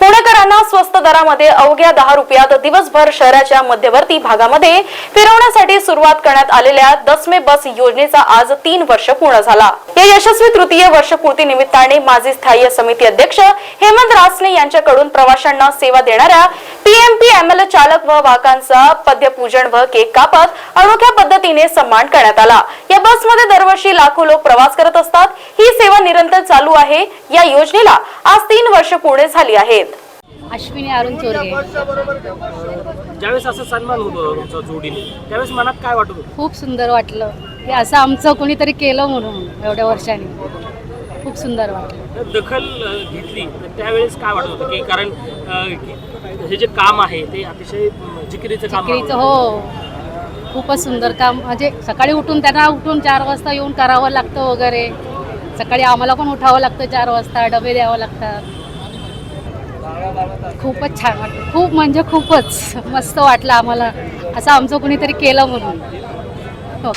पुणेकरांना स्वस्त दरामध्ये अवघ्या दहा रुपयात दिवसभर शहराच्या मध्यवर्ती भागामध्ये फिरवण्यासाठी सुरुवात करण्यात आलेल्या दसमे बस योजनेचा आज तीन वर्ष पूर्ण झाला. या यशस्वी तृतीय वर्षपूर्ती निमित्ताने माजी स्थायी समिती अध्यक्ष हेमंत रासने यांच्याकडून प्रवाशांना सेवा देणाऱ्या पीएमपी एमएल चालक व वाहकांचा पद्यपूजन व केक कापत अनोख्या पद्धतीने सन्मान करण्यात आला. या बसमध्ये दरवर्षी लाखो लोक प्रवास करत असतात. ही सेवा निरंतर चालू आहे. या योजनेला आज तीन वर्ष पूर्ण झाली आहेत. अश्विनी अरुण चोरगे. ज्यावेळेस असं सन्मान होतो तुमचा जोडीने त्यावेळेस मनात काय वाटत होतं? खूप सुंदर वाटलं. की असं आमचं कोणीतरी केलं म्हणून एवढ्या वर्षांनी. खूप सुंदर वाटलं. दखल घेतली तर त्यावेळेस काय वाटत होतं? की कारण अ, हे जे काम आहे ते अतिशय जिकिरीचं काम चिकरीचं हो. खूपच सुंदर काम. म्हणजे सकाळी उठून त्यांना उठून चार वाजता येऊन करावं लागतं वगैरे. सकाळी आम्हाला पण उठावं लागतं चार वाजता डबे द्यावं लागतात. खूपच छान वाटतं खूप म्हणजे खूपच मस्त वाटलं आम्हाला. असं आमचं कुणीतरी केलं म्हणून. हो.